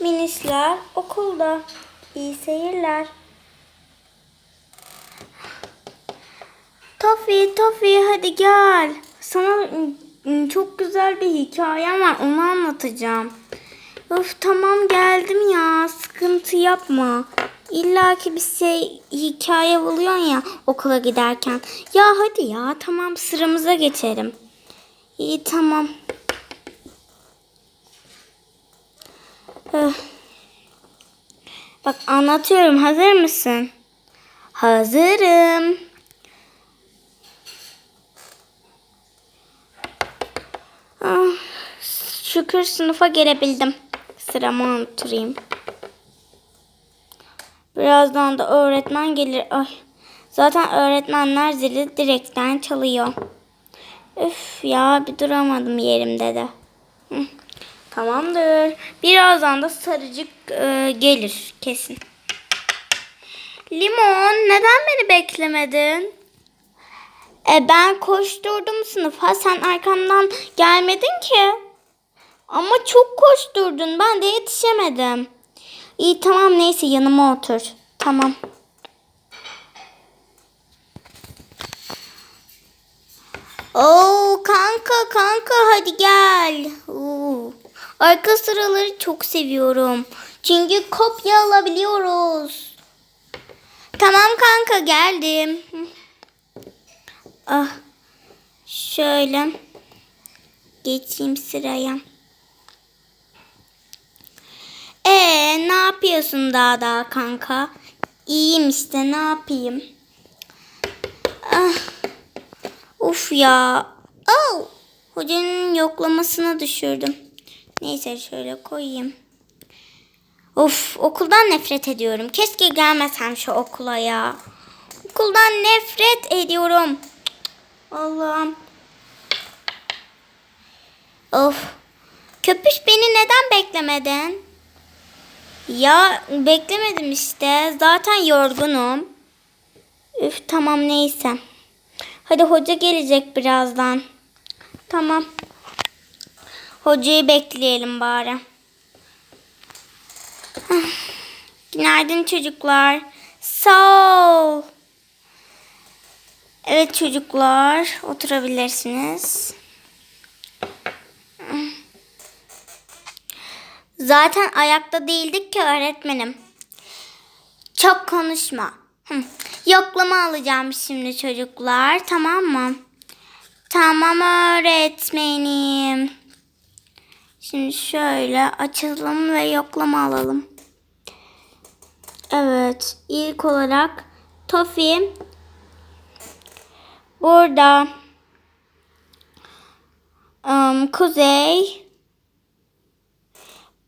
Minisler okulda. İyi seyirler. Tofi, Tofi hadi gel. Sana çok güzel bir hikayem var. Onu anlatacağım. Of tamam geldim ya. Sıkıntı yapma. İlla ki bir şey hikaye buluyorsun ya okula giderken. Ya hadi ya tamam sıramıza geçelim. İyi tamam. Bak anlatıyorum. Hazır mısın? Hazırım. Ah, şükür sınıfa gelebildim. Sıramı oturayım. Birazdan da öğretmen gelir. Ay. Zaten öğretmenler zili direkten çalıyor. Üf ya bir duramadım yerimde de. Hı. Tamamdır. Birazdan da sarıcık e, gelir kesin. Limon neden beni beklemedin? E ben koşturdum sınıfa. Sen arkamdan gelmedin ki. Ama çok koşturdun. Ben de yetişemedim. İyi tamam neyse yanıma otur. Tamam. Oo kanka kanka hadi gel. Oo. Arka sıraları çok seviyorum. Çünkü kopya alabiliyoruz. Tamam kanka geldim. Ah. Şöyle. Geçeyim sıraya. Ee, ne yapıyorsun daha daha kanka? İyiyim işte ne yapayım? Ah. Uf ya. Oh. Hocanın yoklamasına düşürdüm. Neyse şöyle koyayım. Of okuldan nefret ediyorum. Keşke gelmesem şu okula ya. Okuldan nefret ediyorum. Allah'ım. Of. Köpüş beni neden beklemedin? Ya beklemedim işte. Zaten yorgunum. Üf tamam neyse. Hadi hoca gelecek birazdan. Tamam. Hocayı bekleyelim bari. Ah, Günaydın çocuklar. Sağ. Evet çocuklar oturabilirsiniz. Zaten ayakta değildik ki öğretmenim. Çok konuşma. Yoklama alacağım şimdi çocuklar. Tamam mı? Tamam öğretmenim. Şimdi şöyle açalım ve yoklama alalım. Evet. ilk olarak Tofi burada Im, Kuzey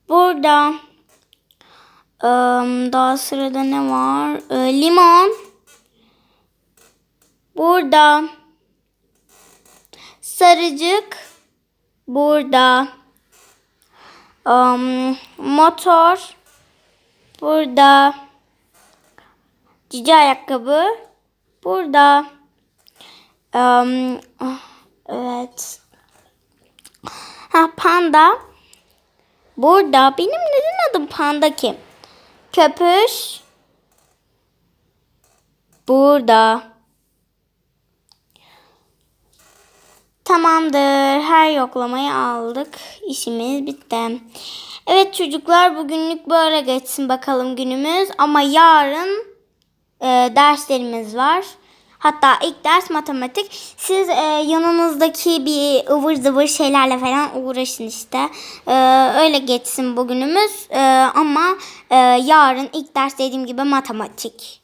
burada Im, daha sırada ne var? Ee, limon burada sarıcık burada Im, motor burada. Cici ayakkabı burada. Ah, evet. Ha panda burada. Benim neden adım panda ki? Köpüş burada Tamamdır. Her yoklamayı aldık. İşimiz bitti. Evet çocuklar bugünlük böyle geçsin bakalım günümüz. Ama yarın e, derslerimiz var. Hatta ilk ders matematik. Siz e, yanınızdaki bir ıvır zıvır şeylerle falan uğraşın işte. E, öyle geçsin bugünümüz. E, ama e, yarın ilk ders dediğim gibi matematik.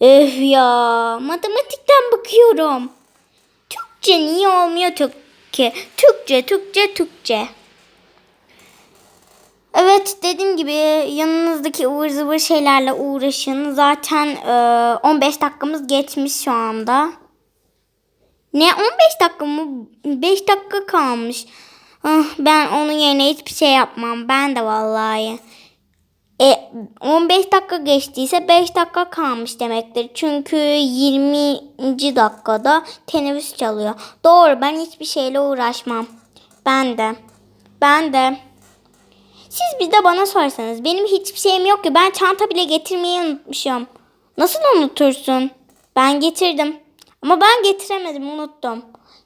Öf ya matematikten bakıyorum. Türkçe niye olmuyor Türkçe? Türkçe, Türkçe, Türkçe. Evet dediğim gibi yanınızdaki ıvır zıvır şeylerle uğraşın. Zaten e, 15 dakikamız geçmiş şu anda. Ne 15 dakika mı? 5 dakika kalmış. Ah, ben onun yerine hiçbir şey yapmam. Ben de vallahi. E, 15 dakika geçtiyse 5 dakika kalmış demektir. Çünkü 20. dakikada teneffüs çalıyor. Doğru ben hiçbir şeyle uğraşmam. Ben de. Ben de. Siz bir de bana sorsanız. Benim hiçbir şeyim yok ki. Ben çanta bile getirmeyi unutmuşum. Nasıl unutursun? Ben getirdim. Ama ben getiremedim unuttum.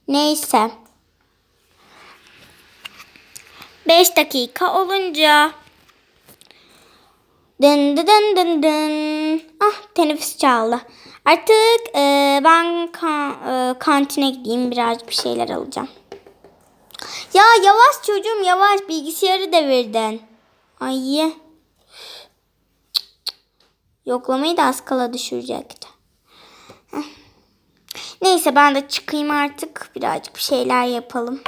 Neyse. 5 dakika olunca Dın dın dın dın dın. Ah teneffüs çaldı. Artık e, ben ka- e, kantine gideyim birazcık bir şeyler alacağım. Ya yavaş çocuğum yavaş bilgisayarı devirdin. Ay. Yoklamayı da az kala düşürecekti. Neyse ben de çıkayım artık. Birazcık bir şeyler yapalım.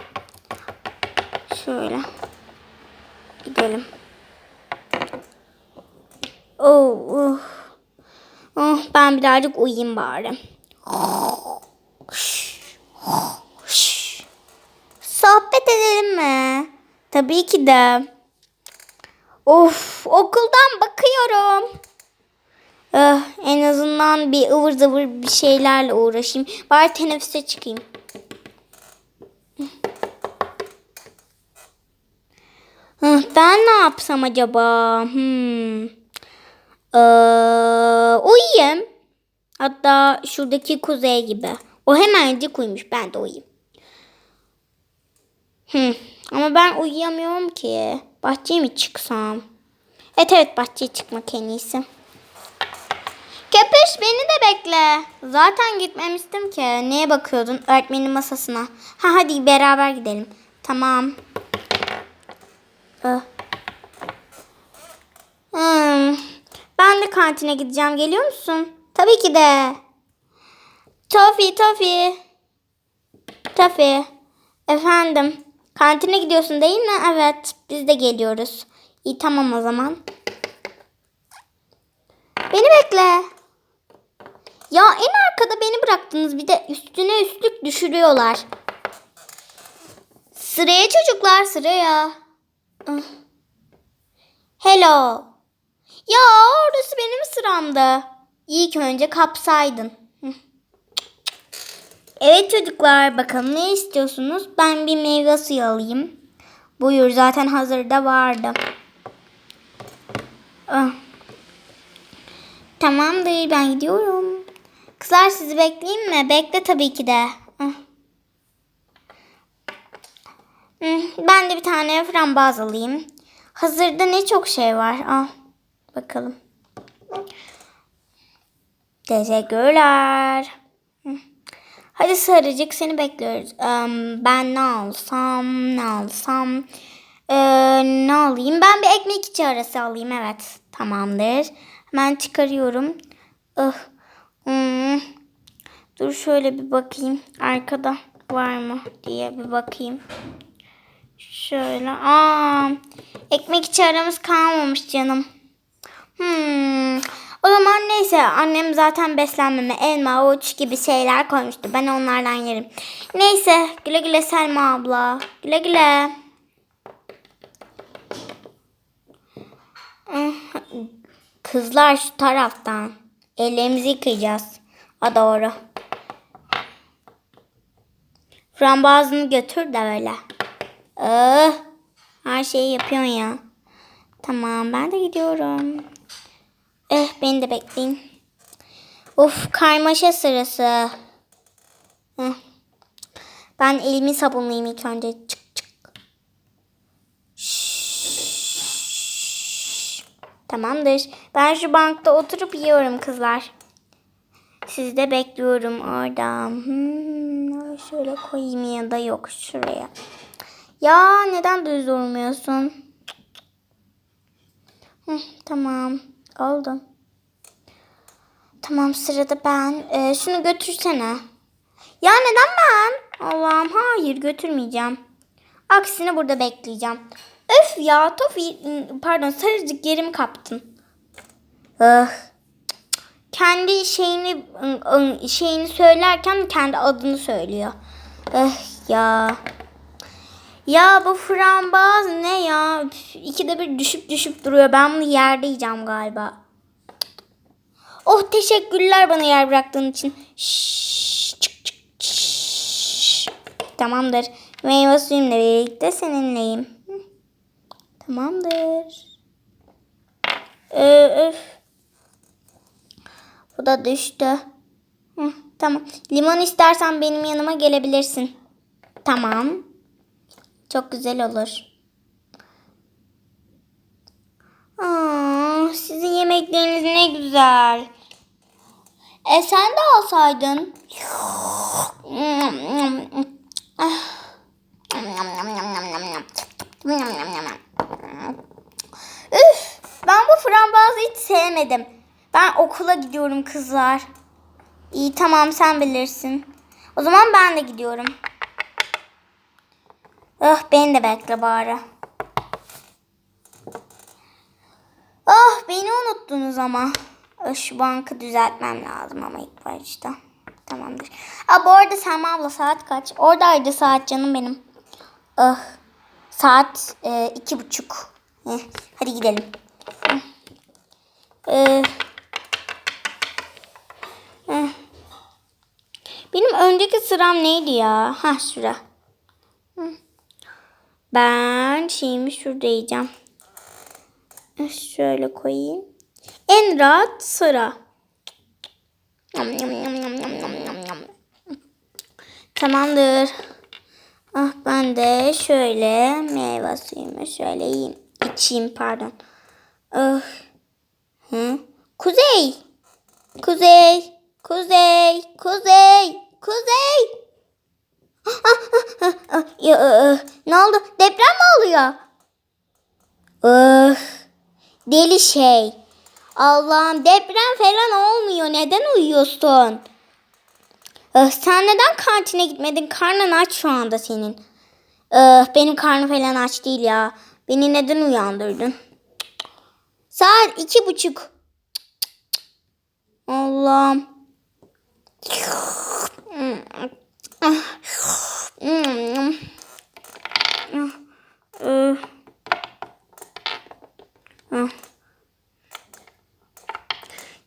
Şöyle. Gidelim. Oh, oh. Oh, ben birazcık uyuyayım bari. Sohbet edelim mi? Tabii ki de. Of, okuldan bakıyorum. Eh, en azından bir ıvır zıvır bir şeylerle uğraşayım. Bari teneffüse çıkayım. Hıh, Ben ne yapsam acaba? Hmm. Ee, uyuyayım. Hatta şuradaki kuzey gibi. O hemencik uyumuş. Ben de uyuyayım. Hmm. Ama ben uyuyamıyorum ki. Bahçeye mi çıksam? Evet evet bahçeye çıkmak en iyisi. Köpüş beni de bekle. Zaten gitmemiştim ki. Neye bakıyordun? Öğretmenin masasına. Ha hadi beraber gidelim. Tamam. Ah. Hmm. Ben de kantine gideceğim. Geliyor musun? Tabii ki de. Tofi, Tofi. Tofi. Efendim. Kantine gidiyorsun değil mi? Evet. Biz de geliyoruz. İyi tamam o zaman. Beni bekle. Ya en arkada beni bıraktınız. Bir de üstüne üstlük düşürüyorlar. Sıraya çocuklar sıraya. Ah. Hello. Ya orası benim sıramdı. İlk önce kapsaydın. Evet çocuklar bakalım ne istiyorsunuz? Ben bir meyve suyu alayım. Buyur zaten hazırda vardı. Ah. Tamamdır ben gidiyorum. Kızlar sizi bekleyeyim mi? Bekle tabii ki de. Ah. Ben de bir tane frambaz alayım. Hazırda ne çok şey var. Al bakalım. Teşekkürler. Hadi sarıcık seni bekliyoruz. Ben ne alsam ne alsam. Ee, ne alayım? Ben bir ekmek içi arası alayım. Evet tamamdır. Hemen çıkarıyorum. Hmm. Dur şöyle bir bakayım. Arkada var mı diye bir bakayım. Şöyle. Aa, ekmek içi aramız kalmamış canım. Hmm. O zaman neyse annem zaten beslenmeme elma, avuç gibi şeyler koymuştu. Ben onlardan yerim. Neyse güle güle Selma abla. Güle güle. Hmm, Kızlar şu taraftan. Ellerimizi yıkayacağız. A doğru. Frambazını götür de öyle. Ah, her şeyi yapıyorsun ya. Tamam ben de gidiyorum. Eh beni de bekleyin. Of karmaşa sırası. Heh. Ben elimi sabunlayayım ilk önce. Çık çık. Şşş. Tamamdır. Ben şu bankta oturup yiyorum kızlar. Sizi de bekliyorum orada. Hmm, şöyle koyayım ya da yok şuraya. Ya neden düz durmuyorsun? Hı, tamam. Oldu. Tamam sırada ben. Ee, şunu götürsene. Ya neden ben? Allah'ım hayır götürmeyeceğim. Aksine burada bekleyeceğim. Öf ya Tofi pardon sarıcık yerimi kaptın. Ah. Kendi şeyini ıı, şeyini söylerken kendi adını söylüyor. Eh ya. Ya bu frambaz ne ya? Üf, İkide bir düşüp düşüp duruyor. Ben bunu yerde yiyeceğim galiba. Oh teşekkürler bana yer bıraktığın için. Şşş, çık, çık, şşş. Tamamdır. Meyve suyumla birlikte seninleyim. Tamamdır. Ee, öf. Bu da düştü. Hı, tamam. Limon istersen benim yanıma gelebilirsin. Tamam. Çok güzel olur. Aa, sizin yemekleriniz ne güzel. E sen de alsaydın. Üf, ben bu frambuazı hiç sevmedim. Ben okula gidiyorum kızlar. İyi tamam sen bilirsin. O zaman ben de gidiyorum. Ah beni de bekle bari. Ah beni unuttunuz ama. Şu bankı düzeltmem lazım ama ilk başta. Tamamdır. Aa, bu arada Selma abla saat kaç? Oradaydı saat canım benim. Ah, saat e, iki buçuk. Eh, hadi gidelim. Eh. Benim önceki sıram neydi ya? Ha şura. Ben şeyimi şurada yiyeceğim. Eh, Şöyle koyayım. En rahat sıra. Tamamdır. Ah ben de şöyle meyve suyumu şöyle yiyeyim. içeyim pardon. Ah. Hı? Kuzey. Kuzey. Kuzey. Kuzey. Kuzey. Ah, ah, ah, ah. Ya, ah, ne oldu? Deprem mi oluyor? Ah, deli şey. Allah'ım deprem falan olmuyor. Neden uyuyorsun? Ah, sen neden kantine gitmedin? Karnın aç şu anda senin. Ah, benim karnım falan aç değil ya. Beni neden uyandırdın? Saat iki buçuk. Allah'ım.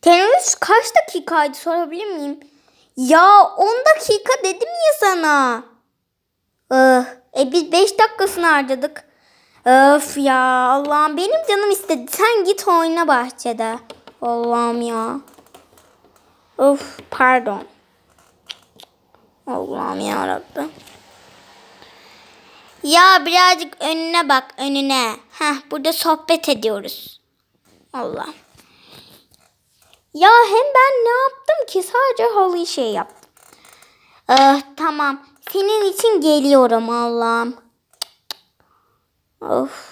Teneffüs kaç dakikaydı sorabilir miyim? Ya 10 dakika dedim ya sana. Ah, e biz 5 dakikasını harcadık. Öf ya Allah'ım benim canım istedi. Sen git oyna bahçede. Allah'ım ya. Of pardon. Allah'ım ya Rabbim. Ya birazcık önüne bak önüne. Heh burada sohbet ediyoruz. Allah. Ya hem ben ne yaptım ki sadece halıyı şey yaptım. Ah tamam. Senin için geliyorum Allah'ım. Of.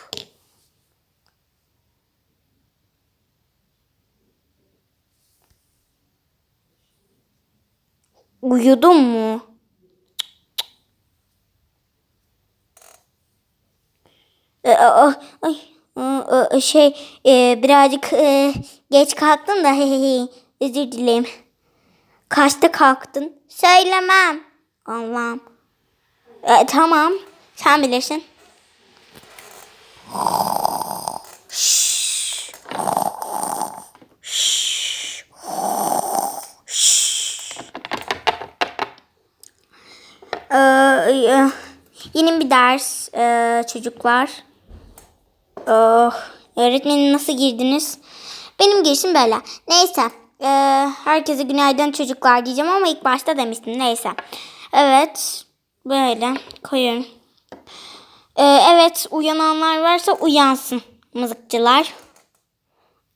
Uyudun mu? Ee, Ay, aa, şey e, birazcık e, geç kalktın da özür dilerim. Kaçta kalktın? Söylemem. Allah'ım. E, tamam. Sen bilirsin. Ee, e, yeni bir ders e, çocuklar. Oh, öğretmenin nasıl girdiniz? Benim girişim böyle. Neyse. e, herkese günaydın çocuklar diyeceğim ama ilk başta demiştim. Neyse. Evet. Böyle koyuyorum. E, evet uyananlar varsa uyansın mızıkçılar.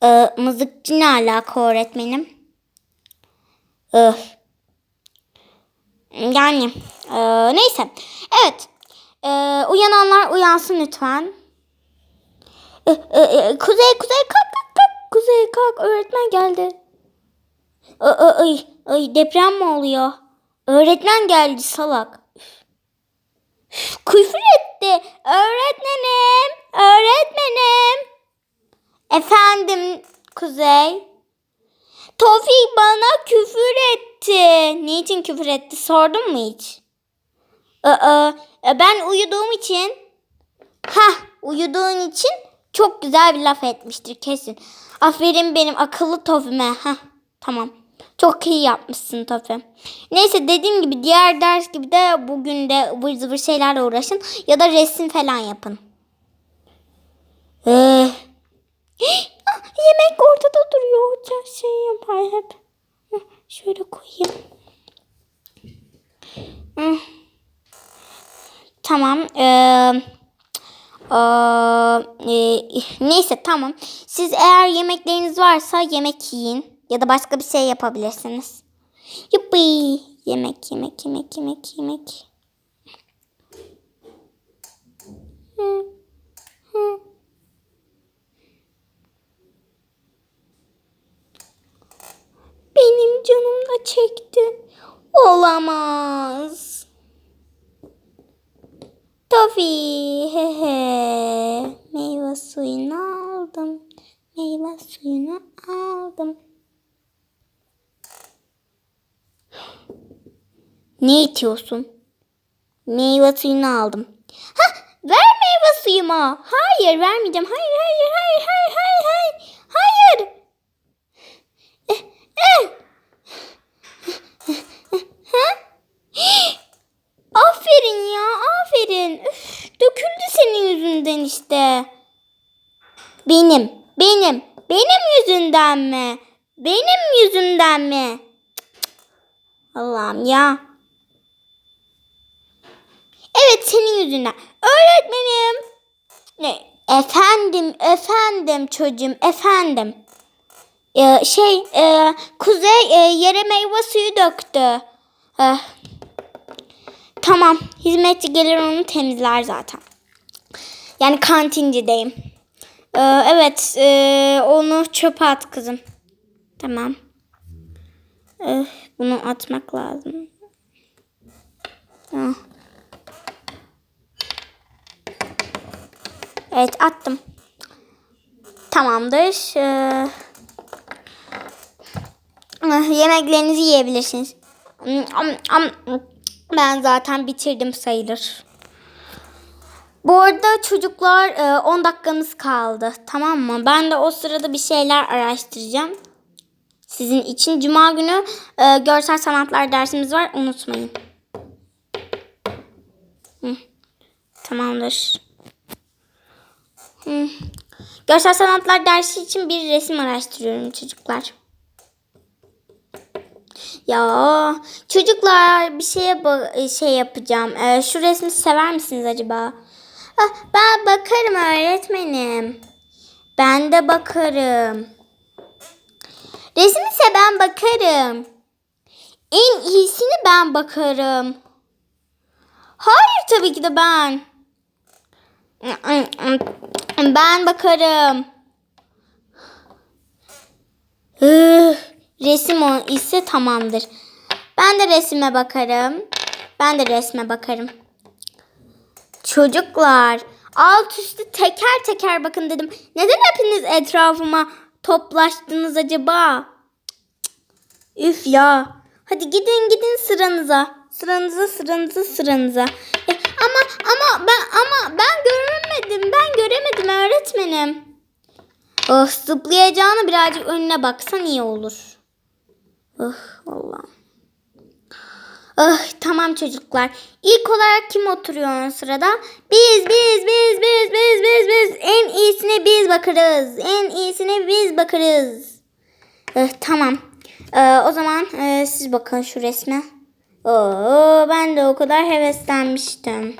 E, mızıkçı ne alaka öğretmenim? Öh. Yani e, neyse. Evet. E, uyananlar uyansın lütfen. E, e, e, kuzey kuzey kalk kalk kalk. Kuzey kalk öğretmen geldi. E, e, ay, ay, deprem mi oluyor? Öğretmen geldi salak. Üf, Küfür etti. Öğretmenim. Öğretmenim. Efendim Kuzey. Tofik bana küfür etti. Niçin küfür etti sordun mu hiç? Aa, e, ben uyuduğum için. Ha, uyuduğun için çok güzel bir laf etmiştir kesin. Aferin benim akıllı Tofime. Ha, tamam. Çok iyi yapmışsın Tofi. Neyse dediğim gibi diğer ders gibi de bugün de ıvır zıvır şeylerle uğraşın. Ya da resim falan yapın. Ee, Ah, yemek Hoca şey yapar hep. Şöyle koyayım. Tamam. Ee, ee, neyse tamam. Siz eğer yemekleriniz varsa yemek yiyin. Ya da başka bir şey yapabilirsiniz. Yuppi. Yemek, yemek, yemek, yemek, yemek. Hı, hı. Benim canım da çekti. Olamaz. Tabii. He. Meyve suyunu aldım. Meyve suyunu aldım. Ne içiyorsun? Meyve suyunu aldım. Ha, ver meyve suyumu. Hayır, vermeyeceğim. Hayır, hayır, hayır, hayır, hayır, hayır. Hayır. Eh, eh. Ha? Aferin ya, aferin. Üf, döküldü senin yüzünden işte. Benim, benim, benim yüzümden mi? Benim yüzümden mi? Allah'ım ya. Evet senin yüzünden. Öğretmenim. Ne? Efendim, efendim çocuğum, efendim. Ee, şey, e, Kuzey e, yere meyve suyu döktü. Eh. Tamam, hizmetçi gelir onu temizler zaten. Yani kantincideyim. Ee, evet, e, onu çöpe at kızım. Tamam. Eh, bunu atmak lazım. Ah. Evet, attım. Tamamdır. Ee, Ah, Yemeklerinizi yiyebilirsiniz. Ben zaten bitirdim sayılır. Bu arada çocuklar e, 10 dakikamız kaldı. Tamam mı? Ben de o sırada bir şeyler araştıracağım. Sizin için cuma günü e, görsel sanatlar dersimiz var. Unutmayın. Tamamdır. Görsel sanatlar dersi için bir resim araştırıyorum çocuklar. Ya çocuklar bir şeye şey yapacağım. Ee, şu resmi sever misiniz acaba? Ah, ben bakarım öğretmenim. Ben de bakarım. Resimse ben bakarım. En iyisini ben bakarım. Hayır tabii ki de ben. Ben bakarım. Resim ise tamamdır. Ben de resime bakarım. Ben de resme bakarım. Çocuklar alt üstü teker teker bakın dedim. Neden hepiniz etrafıma toplaştınız acaba? Üf ya. Hadi gidin gidin sıranıza. Sıranıza sıranıza sıranıza. Ya, ama ama ben ama ben göremedim. Ben göremedim öğretmenim. Oh zıplayacağını birazcık önüne baksan iyi olur. Oh Allah'ım. Oh tamam çocuklar. İlk olarak kim oturuyor o sırada? Biz biz biz biz biz biz biz en iyisine biz bakarız. En iyisine biz bakarız. Eh, tamam. Ee, o zaman e, siz bakın şu resme. Oo, ben de o kadar heveslenmiştim.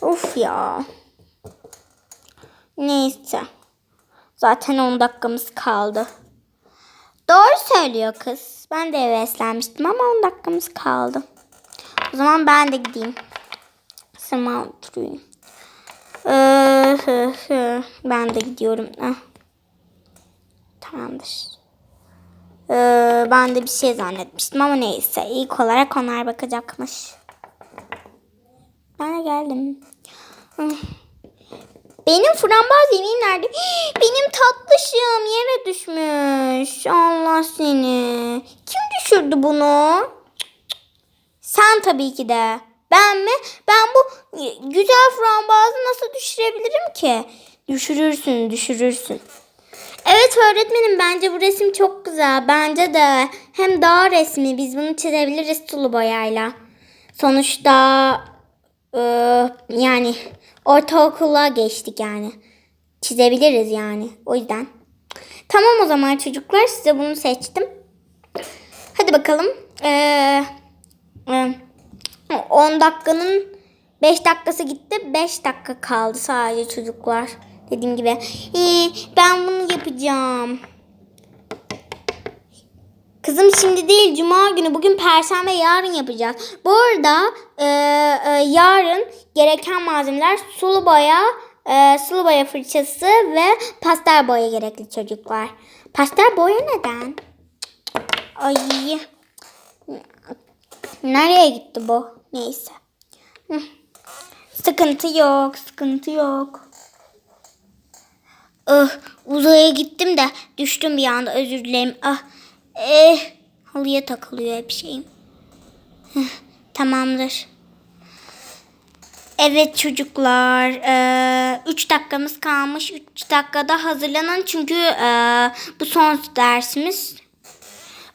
Of ya. Neyse. Zaten 10 dakikamız kaldı. Doğru söylüyor kız. Ben de heveslenmiştim ama 10 dakikamız kaldı. O zaman ben de gideyim. Sırma oturayım. Ee. Ben de gidiyorum. Ah. Tamamdır. Ee, ben de bir şey zannetmiştim ama neyse. İlk olarak onlar bakacakmış. Ben de geldim. Hı. Benim frambuaz yemeğim nerede? Benim tatlışım yere düşmüş. Allah seni. Düşürdü bunu? Sen tabii ki de. Ben mi? Ben bu güzel frambuazı nasıl düşürebilirim ki? Düşürürsün, düşürürsün. Evet öğretmenim bence bu resim çok güzel. Bence de hem dağ resmi biz bunu çizebiliriz sulu boyayla. Sonuçta e, yani ortaokula geçtik yani. çizebiliriz yani. O yüzden. Tamam o zaman çocuklar size bunu seçtim. Hadi bakalım. Ee, e, 10 dakikanın 5 dakikası gitti. 5 dakika kaldı sadece çocuklar. Dediğim gibi. Ee, ben bunu yapacağım. Kızım şimdi değil cuma günü bugün perşembe yarın yapacağız. Bu arada e, e, yarın gereken malzemeler sulu boya, e, sulu boya fırçası ve pastel boya gerekli çocuklar. Pastel boya neden? Ay. Nereye gitti bu? Neyse. Sıkıntı yok, sıkıntı yok. Ah, uzaya gittim de düştüm bir anda özür dilerim. Ah, eh, halıya takılıyor hep şeyim. Tamamdır. Evet çocuklar, 3 dakikamız kalmış. 3 dakikada hazırlanın çünkü e, bu son dersimiz.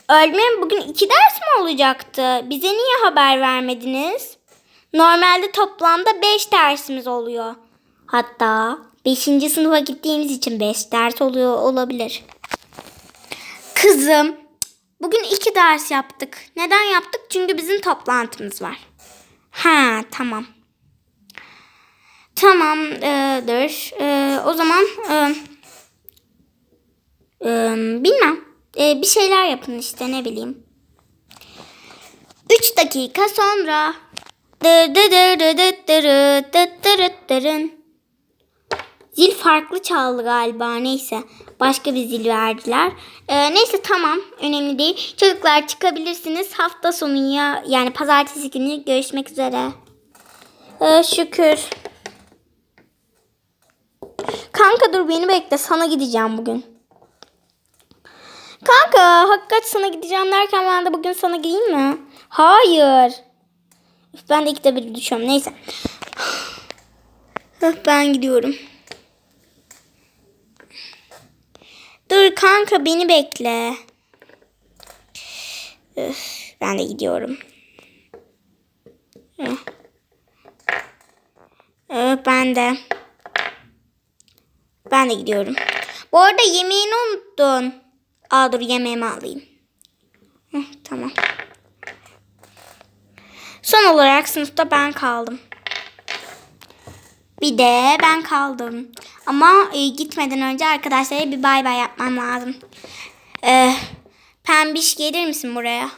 Öğretmenim bugün iki ders mi olacaktı? Bize niye haber vermediniz? Normalde toplamda 5 dersimiz oluyor. Hatta 5. sınıfa gittiğimiz için 5 ders oluyor olabilir. Kızım, bugün iki ders yaptık. Neden yaptık? Çünkü bizim toplantımız var. Ha, tamam. Tamamdır. Ee, o zaman e, e, bilmem. Ee, bir şeyler yapın işte ne bileyim. 3 dakika sonra. Zil farklı çaldı galiba neyse. Başka bir zil verdiler. Ee, neyse tamam önemli değil. Çocuklar çıkabilirsiniz. Hafta sonu ya yani pazartesi günü görüşmek üzere. Ee, şükür. Kanka dur beni bekle sana gideceğim bugün. Kanka hakikat sana gideceğim derken ben de bugün sana gideyim mi? Hayır. Ben de ikide bir düşüyorum neyse. Ben gidiyorum. Dur kanka beni bekle. Ben de gidiyorum. Ben de. Ben de gidiyorum. Bu arada yemeğini unuttun. Aa dur yemeğimi alayım. Heh, tamam. Son olarak sınıfta ben kaldım. Bir de ben kaldım. Ama e, gitmeden önce arkadaşlara bir bay bay yapmam lazım. Ee, pembiş gelir misin buraya?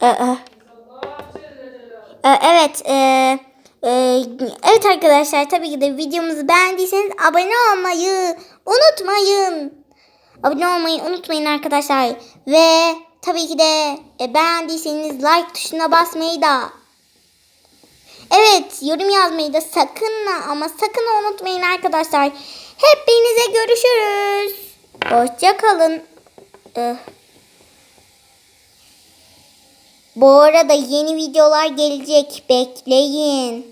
Ee, e. Evet. E, e, evet arkadaşlar tabii ki de videomuzu beğendiyseniz abone olmayı unutmayın. Abone olmayı unutmayın arkadaşlar. Ve tabii ki de e, beğendiyseniz like tuşuna basmayı da Evet yorum yazmayı da sakın ama sakın unutmayın arkadaşlar. Hepinize görüşürüz. Hoşça kalın. Öh. Bu arada yeni videolar gelecek. Bekleyin.